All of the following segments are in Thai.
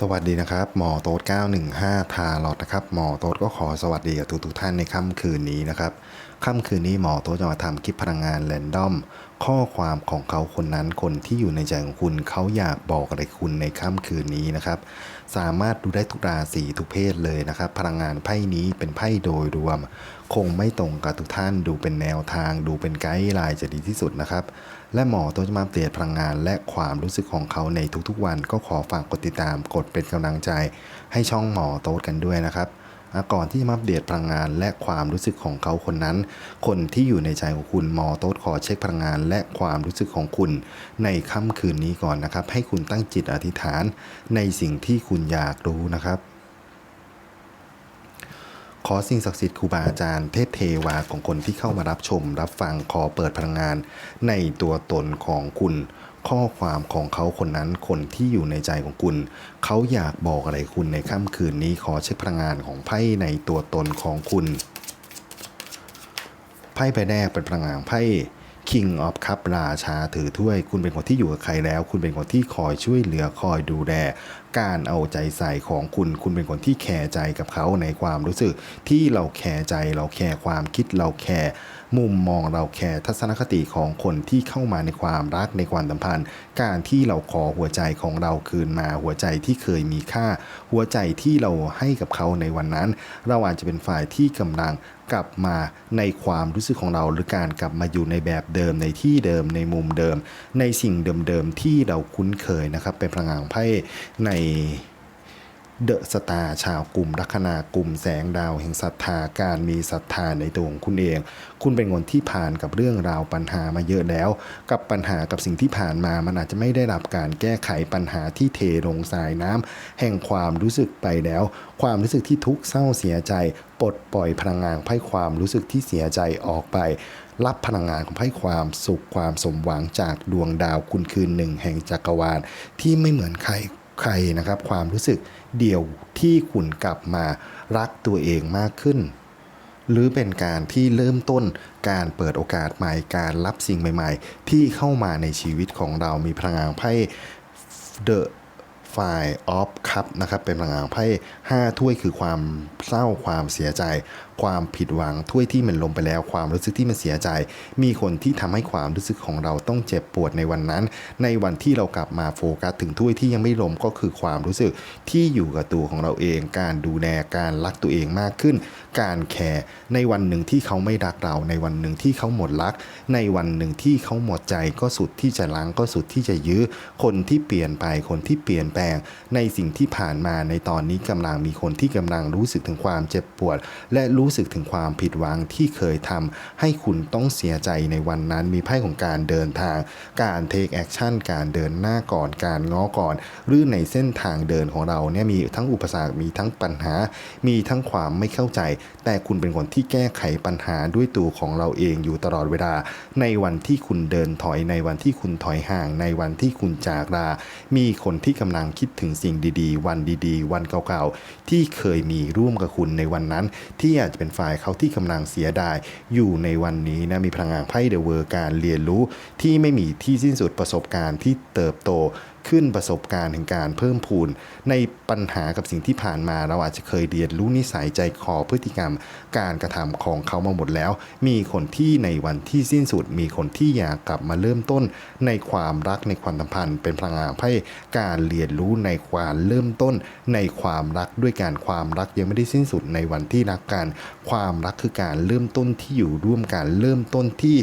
สวัสดีนะครับหมอโต๊ด915 ทาลอดนะครับหมอโต๊ดก็ขอสวัสดีกับทุกทุกท่านในค่ำคืนนี้นะครับค่ำคืนนี้หมอโต๊ดจะมาทำคลิปพลังงานแรนดอมข้อความของเขาคนนั้นคนที่อยู่ในใจของคุณเขาอยากบอกอะไรคุณในค่ำคืนนี้นะครับ สามารถดูได้ทุกราศีทุกเพศเลยนะครับ พลังงานไพ่นี้เป็นไพ่โดยรวม คงไม่ตรงกับทุกท่านดูเป็นแนวทาง ดูเป็นไกด์ไลน์จะดีที่สุดนะครับ และหมอตัวจะมาอัปเดพลังงาน และความรู้สึกของเขาในทุกๆ วันก็ขอฝากกดติดตามกดเป็นกำลังใจ ให้ช่องหมอโต๊ดกันด้วยนะครับก่อนที่จะมาอัปเดตพลังงานและความรู้สึกของเขาคนนั้น คนที่อยู่ในใจของคุณหมอโต๊ดขอเช็คพลังงานและความรู้สึกของคุณ ในค่ำคืนนี้ก่อนนะครับ ให้คุณตั้งจิตอธิษฐานในสิ่งที่คุณอยากรู้นะครับ ขอสิ่งศักดิ์สิทธิ์ครูบาอาจารย์เทพเทวาของคนที่เข้ามารับชม รับฟังขอเปิดพลังงาน ในตัวตนของคุณ ข้อความของเขาคนนั้นคนที่อยู่ในใจของคุณ เขาอยากบอกอะไรคุณในค่ำคืนนี้ขอเช็คพลังงานของไพ่ในตัวตนของคุณไพ่ใบแรกเป็นพลังงานไพ่ King of Cup ราชาถือถ้วย คุณเป็นคนที่อยู่กับใครแล้ว คุณเป็นคนที่คอยช่วยเหลือคอยดูแล การเอาใจใส่ของคุณ คุณเป็นคนที่แคร์ใจกับเขาในความรู้สึกที่เราแคร์ใจ เราแคร์ความคิดเราแคร์มุมมองเราแคร์ทัศนคติของคนที่เข้ามาในความรักในความสัมพันธ์ การที่เราขอหัวใจของเราคืนมาหัวใจที่เคยมีค่า หัวใจที่เราให้กับเขาในวันนั้น เราอาจจะเป็นฝ่ายที่กำลังกลับมาในความรู้สึกของเรา หรือการกลับมาอยู่ในแบบเดิมในที่เดิมในมุมเดิม ในสิ่งเดิมๆที่เราคุ้นเคยนะครับ เป็นพลังงานไพ่ใน เดอะสตาร์ชาวกลุ่มลัคนากลุ่มแสงดาวแห่งศรัทธาการมีศรัทธาในตัวของคุณเอง คุณเป็นคนที่ผ่านกับเรื่องราวปัญหามาเยอะแล้ว กับปัญหากับสิ่งที่ผ่านมามันอาจจะไม่ได้รับการแก้ไขปัญหาที่เทลงสายน้ำแห่งความรู้สึกไปแล้ว ความรู้สึกที่ทุกข์เศร้าเสียใจปลดปล่อยพลังงานไพ่ความรู้สึกที่เสียใจออกไป รับพลังงานของไพ่ความสุขความสมหวังจากดวงดาวคุณคืนหนึ่งแห่งจักรวาลที่ไม่เหมือนใครใครนะครับ ความรู้สึก เดียวที่คุณกลับมารักตัวเองมากขึ้น หรือเป็นการที่เริ่มต้นการเปิดโอกาสใหม่การรับสิ่งใหม่ ๆ ที่เข้ามาในชีวิตของเรามีพลังงานไพ่ The Five of Cup นะครับเป็นพลังงานไพ่5ถ้วยคือความเศร้าความเสียใจความผิดหวังถ้วยที่มันลงไปแล้ว ความรู้สึกที่มันเสียใจ มีคนที่ทำให้ความรู้สึกของเราต้องเจ็บปวดในวันนั้น ในวันที่เรากลับมาโฟกัสถึงถ้วยที่ยังไม่ลมก็คือความรู้สึกที่อยู่กับตัวของเราเอง การดูแลการรักตัวเองมากขึ้น การแคร์ในวันหนึ่งที่เขาไม่รักเรา ในวันหนึ่งที่เขาหมดรัก ในวันหนึ่งที่เขาหมดใจก็สุดที่จะล้างก็สุดที่จะยื้อ คนที่เปลี่ยนไปคนที่เปลี่ยนแปลง ในสิ่งที่ผ่านมาในตอนนี้กำลังมีคนที่กำลังรู้สึกถึงความเจ็บปวด และรูู้้สึกถึงความผิดหวังที่เคยทำให้คุณต้องเสียใจในวันนั้นมีไพ่ของการเดินทาง การเทคแอคชั่นการเดินหน้าก่อนการง้อก่อน หรือในเส้นทางเดินของเราเนี่ยมีทั้งอุปสรรคมีทั้งปัญหา มีทั้งความไม่เข้าใจ แต่คุณเป็นคนที่แก้ไขปัญหาด้วยตัวของเราเองอยู่ตลอดเวลา ในวันที่คุณเดินถอยในวันที่คุณถอยห่าง ในวันที่คุณจากลา มีคนที่กำลังคิดถึงสิ่งดีๆ วันดีๆ วันเก่าๆที่เคยมีร่วมกับคุณในวันนั้น ที่อาจจะเป็นฝ่ายเขาที่กำลังเสียดาย อยู่ในวันนี้นะมีพลังงานไพ่เดอะเวอร์การเรียนรู้ที่ไม่มีที่สิ้นสุดประสบการณ์ที่เติบโต ขึ้นประสบการณ์แห่งการเพิ่มพูน ในปัญหากับสิ่งที่ผ่านมาเราอาจจะเคยเรียนรู้นิสัยใจคอพฤติกรรม การกระทำของเขามาหมดแล้ว มีคนที่ในวันที่สิ้นสุด มีคนที่อยากกลับมาเริ่มต้น ในความรักในความสัมพันธ์ เป็นพลังงานไพ่การเรียนรู้ในความเริ่มต้น ในความรักด้วยการความรักยังไม่ได้สิ้นสุดในวันที่รักกัน ความรักคือการเริ่มต้นที่อยู่ร่วมกันเริ่มต้นที่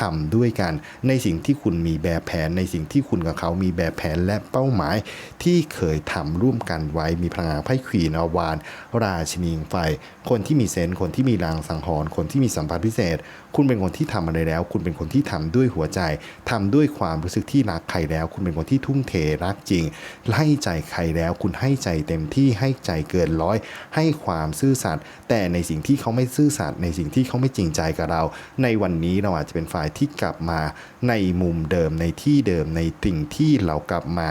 ทำด้วยกัน ในสิ่งที่คุณมีแบบแผนในสิ่งที่คุณกับเขามีแบบแผนและเป้าหมายที่เคยทำร่วมกันไว้มีพลังงานไพ่ควีนอวาน ราชินีงไฟ คนที่มีเซนส์คนที่มีรางสังหรณ์คนที่มีสัมผัสพิเศษ คุณเป็นคนที่ทำอะไรแล้ว คุณเป็นคนที่ทำด้วยหัวใจทำด้วยความรู้สึกที่รักใครแล้ว คุณเป็นคนที่ทุ่มเทรักจริงให้ใจใครแล้ว คุณให้ใจเต็มที่ให้ใจเกินร้อย ให้ความซื่อสัตย์แต่ในสิ่งที่เขาไม่ซื่อสัตย์ในสิ่งที่เขาไม่จริงใจกับเรา ในวันนี้เราอาจจะเป็นฝ่ายที่กลับมาในมุมเดิมในที่เดิมในสิ่งที่เรากลับมา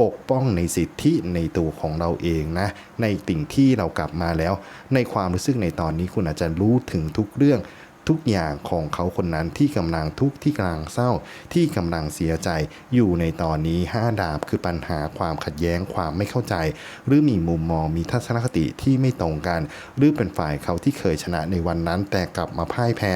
ปกป้องในสิทธิในตัวของเราเองนะ ในสิ่งที่เรากลับมาแล้ว ในความรู้สึกในตอนนี้คุณอาจจะรู้ถึงทุกเรื่อง ทุกอย่างของเขาคนนั้นที่กำลังทุกข์ที่กำลังเศร้า ที่กำลังเสียใจอยู่ในตอนนี้ห้าดาบคือปัญหาความขัดแย้งความไม่เข้าใจ หรือมีมุมมองมีทัศนคติที่ไม่ตรงกัน หรือเป็นฝ่ายเขาที่เคยชนะในวันนั้น แต่กลับมาพ่ายแพ้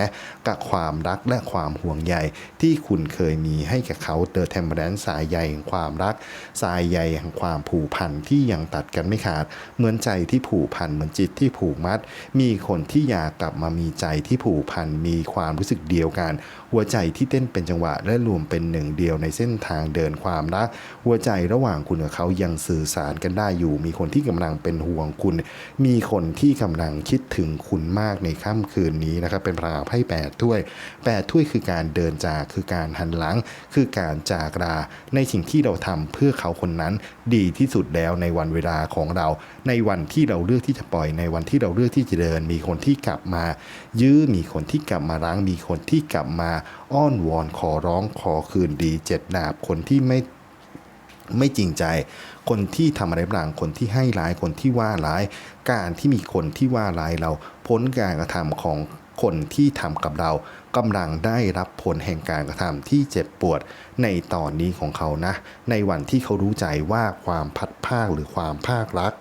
กับความรักและความห่วงใยที่คุณเคยมีให้กับเขาเดอะเทมเบรนสายใยแห่งความรัก สายใยแห่งความผูกพันที่ยังตัดกันไม่ขาด เหมือนใจที่ผูกพันเหมือนจิตที่ผูกมัด มีคนที่อยากกลับมามีใจที่ผูกพันมีความรู้สึกเดียวกัน หัวใจที่เต้นเป็นจังหวะและรวมเป็นหนึ่งเดียวในเส้นทางเดินความรักหัวใจระหว่างคุณกับเขายังสื่อสารกันได้อยู่ มีคนที่กำลังเป็นห่วงคุณ มีคนที่กำลังคิดถึงคุณมากในค่ำคืนนี้นะครับเป็นพลังไพ่แปดถ้วยแปดถ้วยคือการเดินจากคือการหันหลัง คือการจากลาในสิ่งที่เราทำเพื่อเขาคนนั้นดีที่สุดแล้วในวันเวลาของเรา ในวันที่เราเลือกที่จะปล่อยในวันที่เราเลือกที่จะเดิน มีคนที่กลับมา ยื้อมีคนที่กลับมาล้างมีคนที่กลับมาอ้อนวอนขอร้องขอคืนดีเจ็ดดาบคนที่ไม่ไม่จริงใจ คนที่ทำอะไรบางคนที่ให้ร้ายคนที่ว่าร้าย การที่มีคนที่ว่าร้ายเราพ้นการกระทำของคนที่ทำกับเรากำลังได้รับผลแห่งการกระทำที่เจ็บปวดในตอนนี้ของเขานะ ในวันที่เขารู้ใจว่าความพัดภาคหรือความภาครัก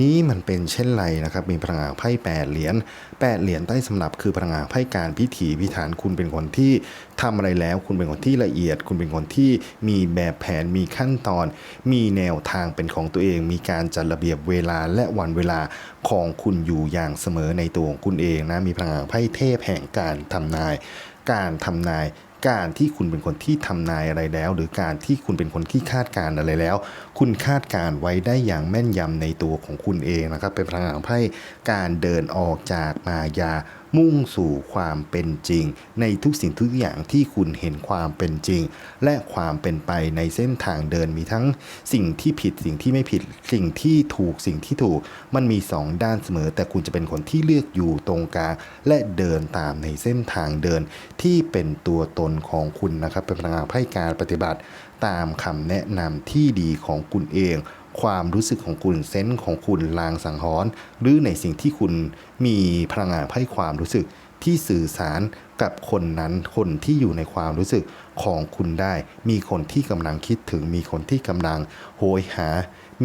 นี้มันเป็นเช่นไรนะครับ มีพลังงานไพ่แปดเหรียญแปดเหรียญใต้สำหรับคือพลังงานไพ่การพิถีพิถันคุณเป็นคนที่ทำอะไรแล้ว คุณเป็นคนที่ละเอียด คุณเป็นคนที่มีแบบแผนมีขั้นตอน มีแนวทางเป็นของตัวเอง มีการจัดระเบียบเวลาและวันเวลาของคุณอยู่อย่างเสมอในตัวของคุณเองนะมีพลังงานไพ่เทพแห่งการทำนาย การทำนาย การที่คุณเป็นคนที่ทำนายอะไรแล้ว หรือการที่คุณเป็นคนที่คาดการณ์อะไรแล้ว คุณคาดการณ์ไว้ได้อย่างแม่นยำในตัวของคุณเองนะครับ เป็นพลังของไพ่การเดินออกจากมายา มุ่งสู่ความเป็นจริง ในทุกสิ่งทุกอย่างที่คุณเห็นความเป็นจริง และความเป็นไปในเส้นทางเดินมีทั้งสิ่งที่ผิดสิ่งที่ไม่ผิดสิ่งที่ถูกสิ่งที่ถูก มันมีสองด้านเสมอ แต่คุณจะเป็นคนที่เลือกอยู่ตรงกลางและเดินตามในเส้นทางเดิน ที่เป็นตัวตนของคุณนะครับเป็นพลังงานไพ่การปฏิบัติตามคำแนะนำที่ดีของคุณเอง ความรู้สึกของคุณเซนส์ของคุณลางสังหรณ์หรือในสิ่งที่คุณมีพลังงานไพ่ความรู้สึกที่สื่อสารกับคนนั้นคนที่อยู่ในความรู้สึกของคุณได้ มีคนที่กำลังคิดถึง มีคนที่กำลังโหยหา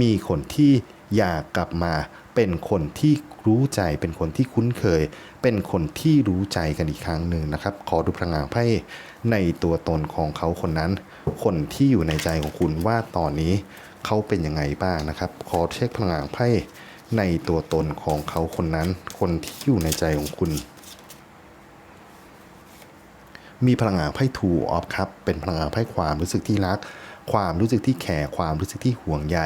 มีคนที่อยากกลับมาเป็นคนที่รู้ใจเป็นคนที่คุ้นเคย เป็นคนที่รู้ใจกันอีกครั้งหนึ่งนะครับ ขอดูพลังงานไพ่ในตัวตนของเขาคนนั้น คนที่อยู่ในใจของคุณว่าตอนนี้ เขาเป็นยังไงบ้างนะครับ ขอเช็คพลังงานไพ่ในตัวตนของเขาคนนั้น คนที่อยู่ในใจของคุณ มีพลังงานไพ่ทูออฟครับ เป็นพลังงานไพ่ความรู้สึกที่รัก ความรู้สึกที่แคร์ความรู้สึกที่ห่วงใย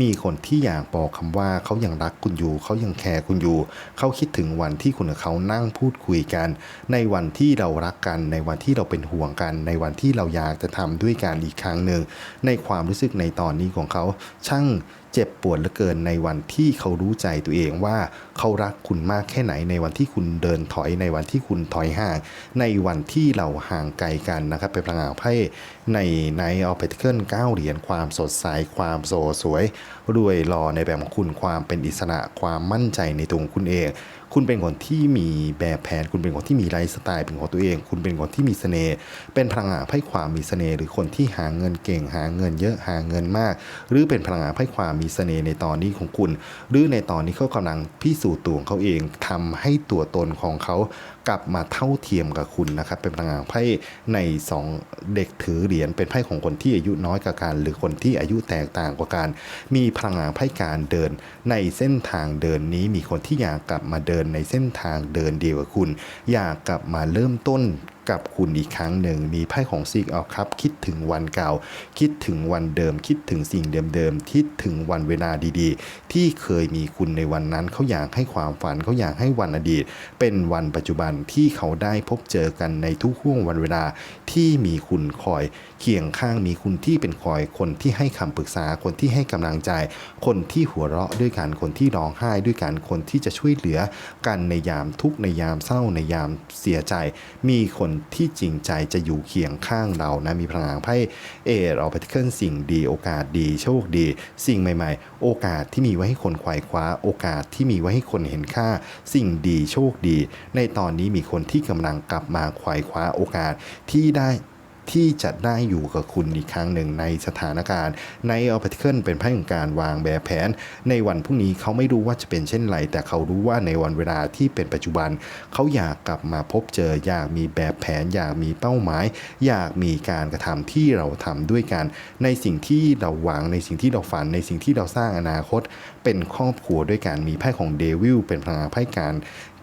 มีคนที่อยากบอกคำว่าเขายังรักคุณอยู่ เขายังแคร์คุณอยู่ เขาคิดถึงวันที่คุณกับเขานั่งพูดคุยกัน ในวันที่เรารักกัน ในวันที่เราเป็นห่วงกัน ในวันที่เราอยากจะทำด้วยกันอีกครั้งหนึ่งในความรู้สึกในตอนนี้ของเขาช่าง เจ็บปวดเหลือเกินในวันที่เขารู้ใจตัวเองว่าเขารักคุณมากแค่ไหน ในวันที่คุณเดินถอยในวันที่คุณถอยห่าง ในวันที่เราห่างไกลกันนะครับเป็นพลังงานไพ่ในในออปเปติเคิลเก้าเหรียญความสดใสความโสสวย รวยรอในแบบของคุณความเป็นอิสระความมั่นใจในตัวคุณเอง คุณเป็นคนที่มีแบบแผน คุณเป็นคนที่มีไลฟ์สไตล์เป็นของตัวเอง คุณเป็นคนที่มีเสน่ห์เป็นพลังงานไพ่ความมีเสน่ห์หรือคนที่หาเงินเก่งหาเงินเยอะหาเงินมาก หรือเป็นพลังงานไพ่ความมีเสน่ห์ในตอนนี้ของคุณ หรือในตอนนี้เขากำลังพิสูจน์ตัวของเขาเองทำให้ตัวตนของเขา กลับมาเท่าเทียมกับคุณนะครับ เป็นพลังงานไพ่ในสองเด็กถือเหรียญเป็นไพ่ของคนที่อายุน้อยกว่าการ หรือคนที่อายุแตกต่างกว่าการ มีพลังงานไพ่การเดิน ในเส้นทางเดินนี้มีคนที่อยากกลับมาเดินในเส้นทางเดินเดียวกับคุณ อยากกลับมาเริ่มต้น กับคุณอีกครั้งหนึ่ง มีไพ่ของซีกออกครับ คิดถึงวันเก่า คิดถึงวันเดิม คิดถึงสิ่งเดิมๆคิดถึงวันเวลาดีๆ ที่เคยมีคุณในวันนั้นเขาอยากให้ความฝันเขาอยากให้วันอดีต เป็นวันปัจจุบันที่เขาได้พบเจอกันในทุกห่วงวันเวลาที่มีคุณคอยเคียงข้างมีคุณที่เป็นคอยคนที่ให้คำปรึกษาคนที่ให้กำลังใจ คนที่หัวเราะด้วยกันคนที่ร้องไห้ด้วยกันคนที่จะช่วยเหลือกันในยามทุกในยามเศร้าในยามเสียใจ มีคนที่จริงใจจะอยู่เคียงข้างเรานะมีพลังไพ่เอรอปฏิเคิลสิ่งดีโอกาสดีโชคดี สิ่งใหม่ ๆ โอกาสที่มีไว้ให้คนควายคว้า โอกาสที่มีไว้ให้คนเห็นค่า สิ่งดีโชคดี ในตอนนี้มีคนที่กำลังกลับมาควายคว้าโอกาสที่ได้ ที่จะได้อยู่กับคุณอีกครั้งหนึ่งในสถานการณ์ในออปติเคิลเป็นไพ่ของการวางแบบแผน ในวันพรุ่งนี้เขาไม่รู้ว่าจะเป็นเช่นไร แต่เขารู้ว่าในวันเวลาที่เป็นปัจจุบัน เขาอยากกลับมาพบเจออยากมีแบบแผน อยากมีเป้าหมาย อยากมีการกระทำที่เราทำด้วยกัน ในสิ่งที่เราหวังในสิ่งที่เราฝัน ในสิ่งที่เราสร้างอนาคต เป็นครอบครัวด้วยกันมีไพ่ของเดวิลเป็นพลังไพ่การ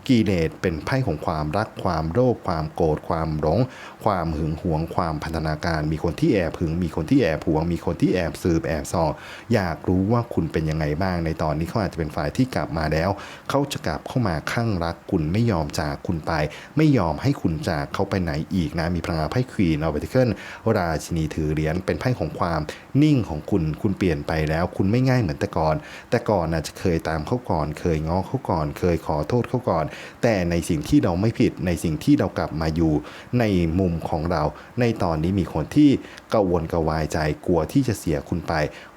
กิเลสเป็นไพ่ของความรักความโลภความโกรธความหลง ความหึงหวง ความพันธนาการ มีคนที่แอบหึง มีคนที่แอบหวง มีคนที่แอบสืบแอบส่ออยากรู้ว่าคุณเป็นยังไงบ้างในตอนนี้เขาอาจจะเป็นฝ่ายที่กลับมาแล้ว เขาจะกลับเข้ามาข้างรักคุณไม่ยอมจากคุณไป ไม่ยอมให้คุณจากเขาไปไหนอีกนะมีพลังไพ่ควีนอเวติเคิลราชินีถือเหรียญเป็นไพ่ของความนิ่งของคุณคุณเปลี่ยนไปแล้ว คุณไม่ง่ายเหมือนแต่ก่อน แต่ก่อนอาจจะเคยตามเขาก่อน เคยง้อเขาก่อน เคยขอโทษเขาก่อนแต่ในสิ่งที่เราไม่ผิดในสิ่งที่เรากลับมาอยู่ในมุมของเรา ในตอนนี้มีคนที่กังวลกระวายใจ กลัวที่จะเสียคุณไป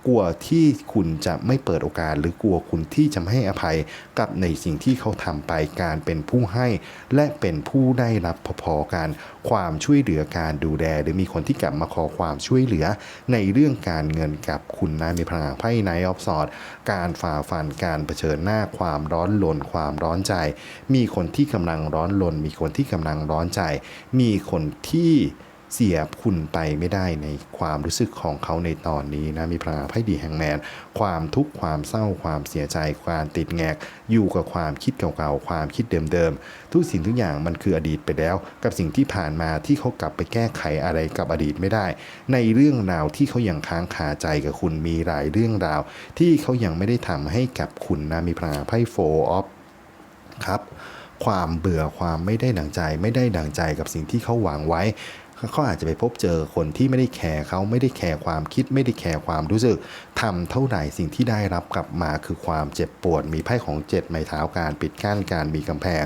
กลัวที่คุณจะไม่เปิดโอกาส หรือกลัวคุณที่จะไม่ให้อภัยกับในสิ่งที่เขาทำไปการเป็นผู้ให้ และเป็นผู้ได้รับพอๆกัน ความช่วยเหลือการดูแลหรือมีคนที่กลับมาขอความช่วยเหลือ ในเรื่องการเงินกับคุณนะมีพลังไพ่ไนออฟสอดการฝ่าฟันการเผชิญหน้าความร้อนลนความร้อนใจ มีคนที่กำลังร้อนลนมีคนที่กำลังร้อนใจ มีคนที่ เสียคุณไปไม่ได้ในความรู้สึกของเขาในตอนนี้นะมีพลังไพ่ดีแห่งแมน ความทุกข์ความเศร้าความเสียใจความติดแงก อยู่กับความคิดเก่าๆความคิดเดิมๆทุกสิ่งทุกอย่างมันคืออดีตไปแล้ว กับสิ่งที่ผ่านมาที่เขากลับไปแก้ไขอะไรกับอดีตไม่ได้ ในเรื่องราวที่เขายังค้างคาใจกับคุณมีหลายเรื่องราว ที่เขายังไม่ได้ทำให้กับคุณนะมีพลังไพ่โฟออฟครับความเบื่อความไม่ได้ดังใจไม่ได้ดังใจกับสิ่งที่เขาหวังไว้ เขาอาจจะไปพบเจอคนที่ไม่ได้แคร์เขาไม่ได้แคร์ความคิด ไม่ได้แคร์ความรู้สึกทำเท่าไหร่สิ่งที่ได้รับกลับมาคือความเจ็บปวด มีไพ่ของเจ็ดไม้เท้าการปิดกั้นการมีกำแพง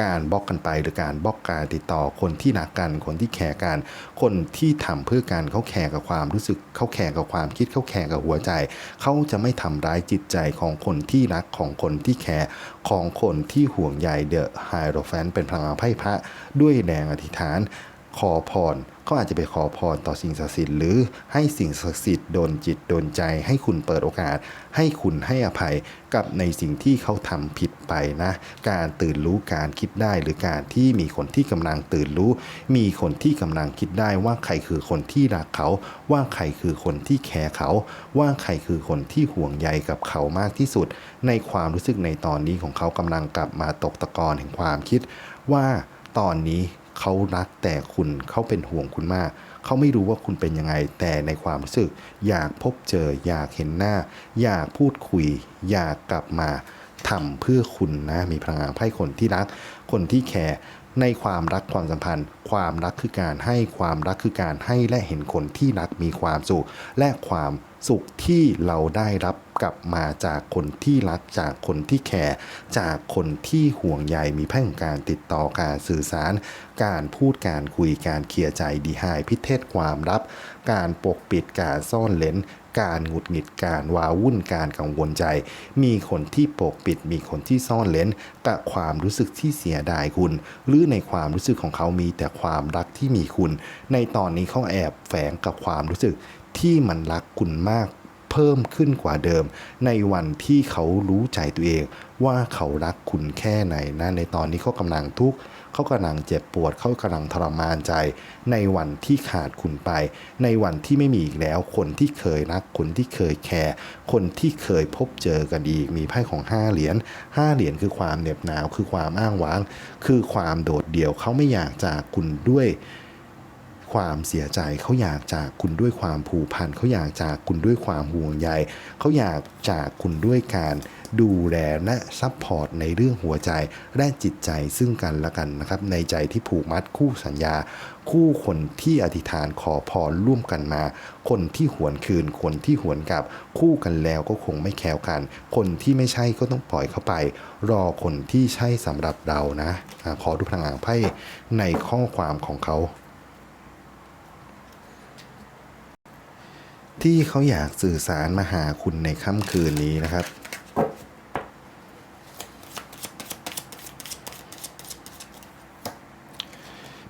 การบล็อกกันไปหรือการบล็อกการติดต่อคนที่รักกันคนที่แคร์กันคนที่ทำเพื่อกันเขาแคร์กับความรู้สึกเขาแคร์กับความคิดเขาแคร์กับหัวใจเขาจะไม่ทำร้ายจิตใจของคนที่รักของคนที่แคร์ของคนที่ห่วงใยเดอะไฮโรแฟนเป็นพลังไพ่พระด้วยแรงอธิษฐาน ขอพรก็อาจจะไปขอพรต่อสิ่งศักดิ์สิทธิ์หรือให้สิ่งศักดิ์สิทธิ์โดนจิตโดนใจ ให้คุณเปิดโอกาส ให้คุณให้อภัยกับในสิ่งที่เขาทำผิดไปนะ การตื่นรู้การคิดได้หรือการที่มีคนที่กำลังตื่นรู้ มีคนที่กำลังคิดได้ว่าใครคือคนที่รักเขา ว่าใครคือคนที่แคร์เขา ว่าใครคือคนที่ห่วงใยกับเขามากที่สุด ในความรู้สึกในตอนนี้ของเขากำลังกลับมาตกตะกอนแห่งความคิดว่าตอนนี้ เขารักแต่คุณเขาเป็นห่วงคุณมาก เขาไม่รู้ว่าคุณเป็นยังไง แต่ในความรู้สึก อยากพบเจอ อยากเห็นหน้า อยากพูดคุย อยากกลับมาทำเพื่อคุณนะมีพลังงานไพ่คนที่รัก คนที่แคร์ในความรักความสัมพันธ์ ความรักคือการให้ความรักคือการให้และเห็นคนที่รักมีความสุข และความสุขที่เราได้รับ กลับมาจากคนที่รักจากคนที่แคร์จากคนที่ห่วงใยมีไพ่องการติดต่อการสื่อสาร การพูดการคุยการเคลียร์ใจดีไฮพิเทศความลับ การปกปิดการซ่อนเลนการหงุดหงิดการวาวุ่นการกังวลใจ มีคนที่ปกปิด มีคนที่ซ่อนเลนกับความรู้สึกที่เสียดายคุณ หรือในความรู้สึกของเขามีแต่ความรักที่มีคุณ ในตอนนี้เขาแอบแฝงกับความรู้สึกที่มันรักคุณมาก เพิ่มขึ้นกว่าเดิม ในวันที่เขารู้ใจตัวเอง ว่าเขารักคุณแค่ไหนนะในตอนนี้เขากำลังทุกข์เขากำลังเจ็บปวดเขากำลังทรมานใจ ในวันที่ขาดคุณไป ในวันที่ไม่มีอีกแล้ว คนที่เคยรักคนที่เคยแคร์คนที่เคยพบเจอกันอีกมีไพ่ของห้าเหรียญห้าเหรียญคือความเหน็บหนาว คือความอ้างว้าง คือความโดดเดี่ยวเขาไม่อยากจากคุณด้วย ความเสียใจเขาอยากจากคุณด้วยความผูกพันเขาอยากจากคุณด้วยความห่วงใยเขาอยากจากคุณด้วยการดูแลและซัพพอร์ตในเรื่องหัวใจและจิตใจซึ่งกันและกันนะครับ ในใจที่ผูกมัดคู่สัญญา คู่คนที่อธิษฐานขอพรร่วมกันมา คนที่หวนคืน คนที่หวนกลับ คู่กันแล้วก็คงไม่แคล้วกัน คนที่ไม่ใช่ก็ต้องปล่อยเขาไป รอคนที่ใช่สำหรับเรานะอะขอดูพลังงานไพ่ในข้อความของเขา ที่เขาอยากสื่อสารมาหาคุณในค่ำคืนนี้นะครับ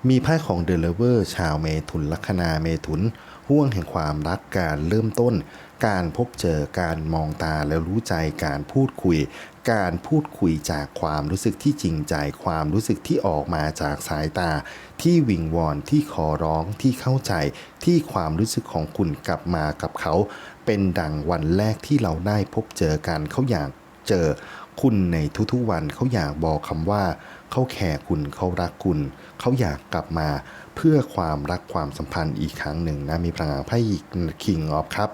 มีไพ่ของเดลเวอร์ชาวเมถุนลัคนาเมถุนห่วงแห่งความรักการเริ่มต้น การพบเจอการมองตาแล้วรู้ใจการพูดคุย การพูดคุยจากความรู้สึกที่จริงใจ ความรู้สึกที่ออกมาจากสายตา ที่วิงวอนที่ขอร้องที่เข้าใจ ที่ความรู้สึกของคุณกลับมากับเขา เป็นดังวันแรกที่เราได้พบเจอกันเขาอยากเจอคุณในทุกๆวันเขาอยากบอกคำว่า เขาแคร์คุณเขารักคุณ เขาอยากกลับมาเพื่อความรักความสัมพันธ์อีกครั้งหนึ่งนะมีพลังงานไพ่คิงออฟครับ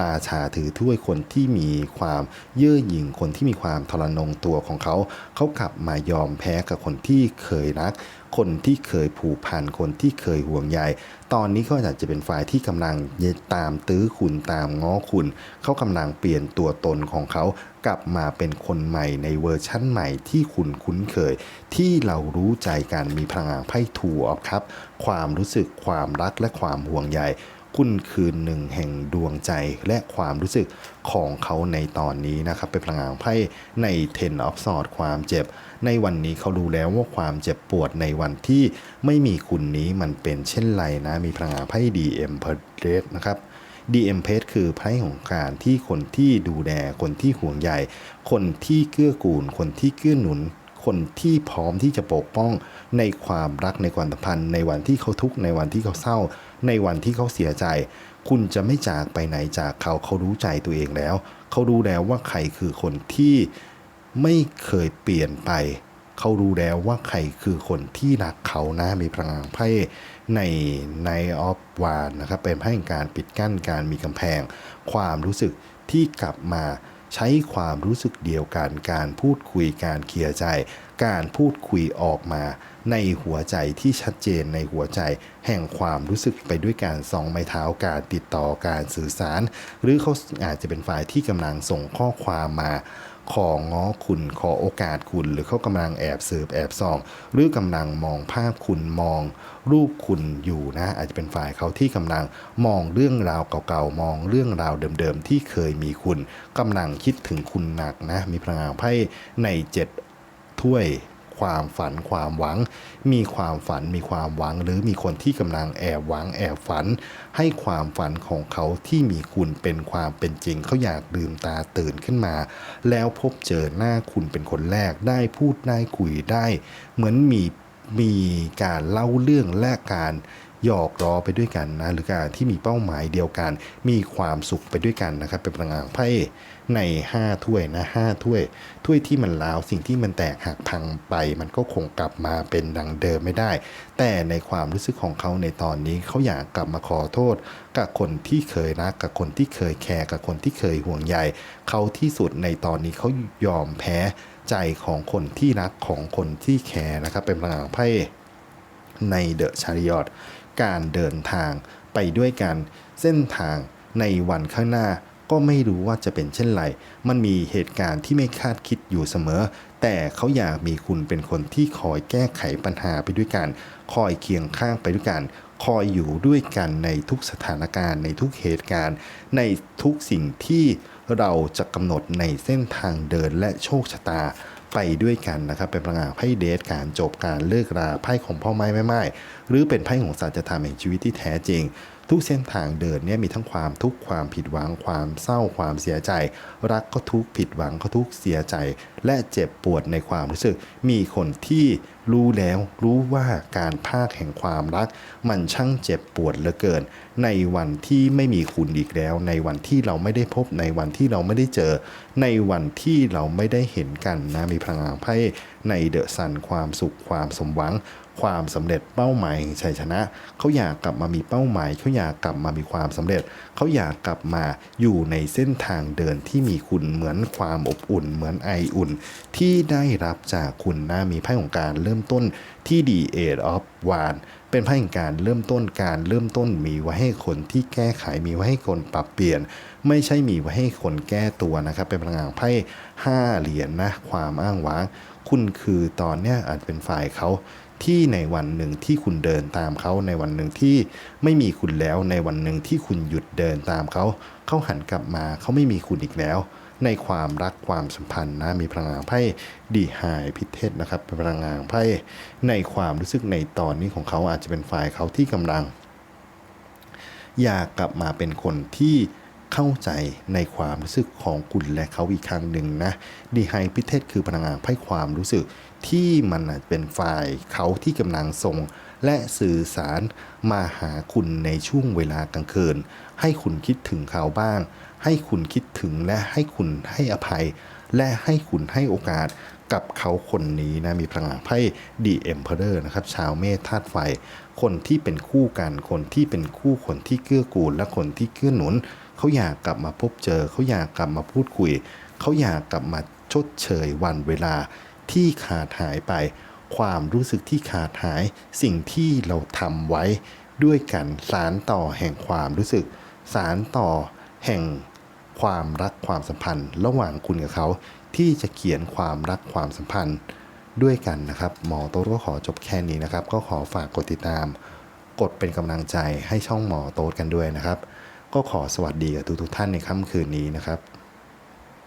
ราชาถือถ้วยคนที่มีความเย่อหยิ่งคนที่มีความทรนงตัวของเขา เขากลับมายอมแพ้กับคนที่เคยรัก คนที่เคยผูกพันคนที่เคยห่วงใยตอนนี้ก็อาจจะเป็นฝ่ายที่กำลังตามตื้อคุณตามง้อคุณ เขากำลังเปลี่ยนตัวตนของเขากลับมาเป็นคนใหม่ในเวอร์ชั่นใหม่ที่คุณคุ้นเคย ที่เรารู้ใจกันมีพลังงานไพ่ถูออฟครับ ความรู้สึกความรักและความห่วงใย คุณคือหนึ่งแห่งดวงใจและความรู้สึกของเขาในตอนนี้นะครับ เป็นพลังงานไพ่ใน Ten of Swords ความเจ็บ ในวันนี้เขารู้แล้วว่าความเจ็บปวดในวันที่ไม่มีคุณนี้มันเป็นเช่นไรนะ มีพลังงานไพ่ DM p e r e s นะครับ DM p e r คือไพ่ของการที่คนที่ดูแลคนที่ห่วงใยคนที่เกื้อกูล คนที่เกื้อหนุน คนที่พร้อมที่จะปกป้องในความรักในความสัมพันธ์ ในวันที่เขาทุกข์ในวันที่เขาเศร้า ในวันที่เขาเสียใจ คุณจะไม่จากไปไหนจากเขาเขารู้ใจตัวเองแล้ว เขารู้แล้วว่าใครคือคนที่ไม่เคยเปลี่ยนไป เขารู้แล้วว่าใครคือคนที่รักเขานะมีพลังไพ่ในในออฟวานนะครับเป็นไพ่แห่งการปิดกั้นการมีกำแพง ความรู้สึกที่กลับมา ใช้ความรู้สึกเดียวกัน การพูดคุยการเคลียร์ใจ การพูดคุยออกมา ในหัวใจที่ชัดเจนในหัวใจ แห่งความรู้สึกไปด้วยการสองไม้เท้าการติดต่อการสื่อสาร หรือเขาอาจจะเป็นฝ่ายที่กำลังส่งข้อความมา ของง้อคุณขอโอกาสคุณหรือเขากำลังแอบสืบแอบส่อง หรือกำลังมองภาพคุณมอง รูปคุณอยู่นะ อาจจะเป็นฝ่ายเขาที่กำลังมองเรื่องราวเก่าๆมองเรื่องราวเดิมๆที่เคยมีคุณกำลังคิดถึงคุณหนักนะ มีพลังงานไพ่ในเจ็ดถ้วย ความฝันความหวัง มีความฝันมีความหวัง หรือมีคนที่กำลังแอบหวังแอบฝัน ให้ความฝันของเขาที่มีคุณเป็นความเป็นจริง เขาอยากลืมตาตื่นขึ้นมา แล้วพบเจอหน้าคุณเป็นคนแรกได้พูดได้คุยได้ เหมือนมีมีการเล่าเรื่องและการ หยอกล้อไปด้วยกันนะหรือการที่มีเป้าหมายเดียวกัน มีความสุขไปด้วยกันนะครับ เป็นพลังงานไพ่ใน 5 ถ้วยนะ5ถ้วย ถ้วยที่มันล้าวสิ่งที่มันแตกหักพังไป มันก็คงกลับมาเป็นดังเดิมไม่ได้ แต่ในความรู้สึกของเขาในตอนนี้เขาอยากกลับมาขอโทษ กับคนที่เคยรักกับคนที่เคยแคร์กับคนที่เคยห่วงใยเขาที่สุดในตอนนี้เขายอมแพ้ใจของคนที่รักของคนที่แคร์นะครับ เป็นพลังงานไพ่ในเดอะชาริอต การเดินทางไปด้วยกันเส้นทางในวันข้างหน้าก็ไม่รู้ว่าจะเป็นเช่นไร มันมีเหตุการณ์ที่ไม่คาดคิดอยู่เสมอ แต่เขาอยากมีคุณเป็นคนที่คอยแก้ไขปัญหาไปด้วยกัน คอยเคียงข้างไปด้วยกัน คอยอยู่ด้วยกันในทุกสถานการณ์ ในทุกเหตุการณ์ ในทุกสิ่งที่เราจะกำหนดในเส้นทางเดินและโชคชะตา ไปด้วยกันนะครับ เป็นพลังงานไพ่เดทการจบการเลิกราไพ่ของพ่อไม้แม่ไม้หรือเป็นไพ่ของสัจธรรมแห่งชีวิตที่แท้จริง ทุกเส้นทางเดินเนี่ยมีทั้งความทุกข์ความผิดหวังความเศร้าความเสียใจ รักก็ทุกข์ผิดหวังก็ทุกข์เสียใจ และเจ็บปวดในความรู้สึก มีคนที่รู้แล้วรู้ว่าการภาคแห่งความรัก มันช่างเจ็บปวดเหลือเกิน ในวันที่ไม่มีคุณอีกแล้ว ในวันที่เราไม่ได้พบในวันที่เราไม่ได้เจอ ในวันที่เราไม่ได้เห็นกันนะมีพลังงานไพ่ในเดอะซันความสุขความสมหวัง ความสำเร็จเป้าหมายชัยชนะ เขาอยากกลับมามีเป้าหมายเขาอยากกลับมามีความสำเร็จ เขาอยากกลับมาอยู่ในเส้นทางเดินที่มีคุณเหมือนความอบอุ่น เหมือนไออุ่น ที่ได้รับจากคุณนะมีไพ่ของการเริ่มต้นที่ดีเอทออฟวานเป็นไพ่แห่งการเริ่มต้นการเริ่มต้นมีไว้ให้คนที่แก้ไขมีไว้ให้คนปรับเปลี่ยน ไม่ใช่มีไว้ให้คนแก้ตัวนะครับ เป็นพลังงานไพ่ห้าเหรียญนะความอ้างว้าง คุณคือตอนเนี้ยอาจเป็นฝ่ายเขา ที่ในวันหนึ่งที่คุณเดินตามเขาในวันหนึ่งที่ไม่มีคุณแล้วในวันหนึ่งที่คุณหยุดเดินตามเขาเขาหันกลับมาเขาไม่มีคุณอีกแล้ว ในความรักความสัมพันธ์นะมีพลังงานไพ่ดีไฮพิเทศนะครับเป็นพลังงานไพ่ในความรู้สึกในตอนนี้ของเขาอาจจะเป็นฝ่ายเขาที่กำลัง อยากกลับมาเป็นคนที่เข้าใจในความรู้สึกของคุณและเขาอีกครั้งหนึ่งนะดีไฮพิเทศคือพลังงานไพ่ความรู้สึก ที่มันเป็นฝ่ายเขาที่กำลังส่ง และสื่อสารมาหาคุณในช่วงเวลากลางคืน ให้คุณคิดถึงเขาบ้าง ให้คุณคิดถึงและให้คุณให้อภัย และให้คุณให้โอกาสกับเขาคนนี้นะมีพลังไพ่ดีเอ็มเพอร์นะครับชาวเมษธาตุไฟ คนที่เป็นคู่กันคนที่เป็นคู่คนที่เกื้อกูลและคนที่เกื้อหนุน เขาอยากกลับมาพบเจอ เขาอยากกลับมาพูดคุย เขาอยากกลับมาชดเชยวันเวลา ที่ขาดหายไป ความรู้สึกที่ขาดหาย สิ่งที่เราทำไว้ ด้วยกันสารต่อแห่งความรู้สึก สารต่อแห่งความรักความสัมพันธ์ ระหว่างคุณกับเขา ที่จะเขียนความรักความสัมพันธ์ ด้วยกันนะครับหมอโต๊ดก็ขอจบแค่นี้นะครับ ก็ขอฝากกดติดตาม กดเป็นกำลังใจให้ช่องหมอโต๊ดกันด้วยนะครับ ก็ขอสวัสดีกับทุกๆท่านในค่ำคืนนี้นะครับ